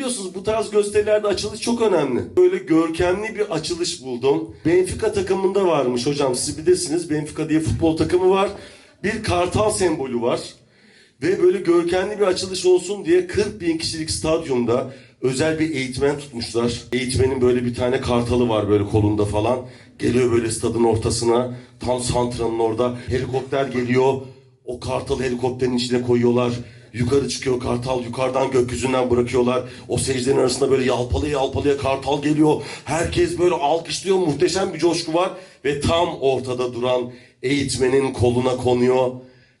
biliyorsunuz bu tarz gösterilerde açılış çok önemli. Böyle görkemli bir açılış buldum. Benfica takımında varmış hocam siz bilirsiniz. Benfica diye futbol takımı var. Bir kartal sembolü var. Ve böyle görkemli bir açılış olsun diye 40 bin kişilik stadyumda özel bir eğitmen tutmuşlar. Eğitmenin böyle bir tane kartalı var böyle kolunda falan. Geliyor böyle stadın ortasına. Tam santranın orada. Helikopter geliyor. O kartalı helikopterin içine koyuyorlar. Yukarı çıkıyor kartal. Yukarıdan gökyüzünden bırakıyorlar. O secdenin arasında böyle yalpalıya yalpalıya kartal geliyor. Herkes böyle alkışlıyor. Muhteşem bir coşku var. Ve tam ortada duran eğitmenin koluna konuyor.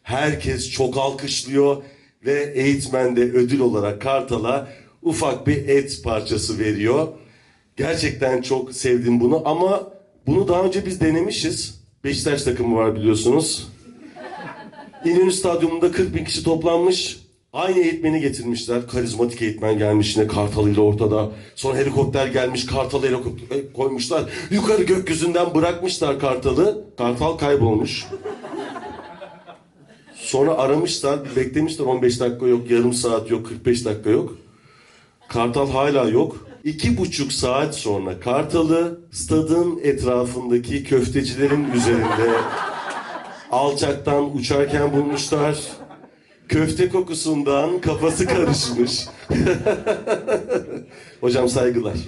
Herkes çok alkışlıyor ve eğitmen de ödül olarak Kartal'a ufak bir et parçası veriyor. Gerçekten çok sevdim bunu ama bunu daha önce biz denemişiz. Beşiktaş takımı var biliyorsunuz. İnönü Stadyumunda 40 bin kişi toplanmış. Aynı eğitmeni getirmişler. Karizmatik eğitmen gelmiş yine kartalıyla ortada. Sonra helikopter gelmiş kartalı helikopter koymuşlar. Yukarı gökyüzünden bırakmışlar kartalı. Kartal kaybolmuş. Sonra aramışlar, beklemişler 15 dakika yok, yarım saat yok, 45 dakika yok. Kartal hala yok. İki buçuk saat sonra Kartal'ı stadın etrafındaki köftecilerin üzerinde alçaktan uçarken bulmuşlar. Köfte kokusundan kafası karışmış. Hocam saygılar.